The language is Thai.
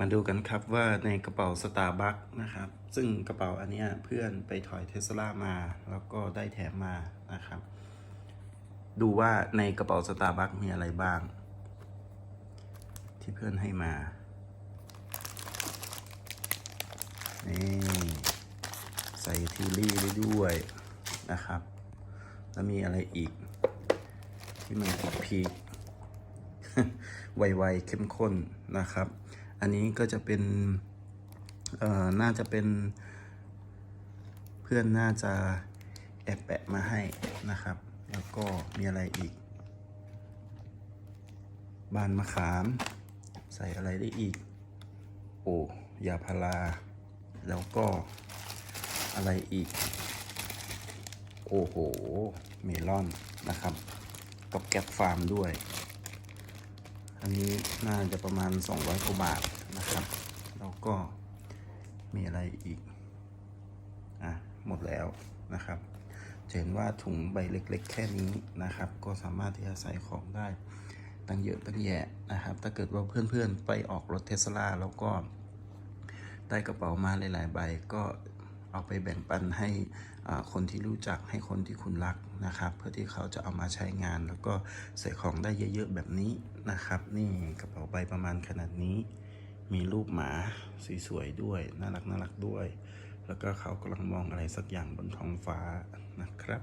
มาดูกันครับว่าในกระเป๋าสตาร์บัคนะครับ ซึ่งกระเป๋าอันนี้เพื่อนไปถอยเทสลามา แล้วก็ได้แถมมานะครับ ดูว่าในกระเป๋าสตาร์บัคมีอะไรบ้าง ที่เพื่อนให้มานี่ใส่ทิวลี่ไว้ด้วยนะครับ แล้วมีอะไรอีก ที่มันพีคไวๆเข้มข้นนะครับ อันนี้ก็จะเป็นเอ่อน่าจะเป็นเพื่อนน่าจะแอบแปะมาให้นะครับ แล้วก็มีอะไรอีก บานมะขาม ใส่อะไรได้อีก โอ้ยาพาราแล้วก็อะไรอีก โอ้โห เมลอนนะครับกับแก๊ปฟาร์มด้วย อันนี้น่าจะประมาณ 200กว่าบาทนะครับ แล้วก็มีอะไรอีก อะ หมดแล้วนะครับจะเห็นว่าถุงใบเล็กๆ แค่นี้นะครับ ก็สามารถที่จะใส่ของได้ตั้งเยอะตั้งแยะนะครับ ถ้าเกิดว่าเพื่อนๆ ไปออกรถเทสลาแล้วก็ได้กระเป๋ามาหลายๆใบก็ เอาไปแบ่งปันให้คนที่รู้จักให้คนที่คุณรักนะครับ เพื่อที่เขาจะเอามาใช้งาน แล้วก็ใส่ของได้เยอะๆแบบนี้นะครับ นี่กระเป๋าใบประมาณขนาดนี้ มีรูปหมาสวยๆด้วยน่ารักน่ารักด้วย แล้วก็เขากำลังมองอะไรสักอย่างบนท้องฟ้านะครับ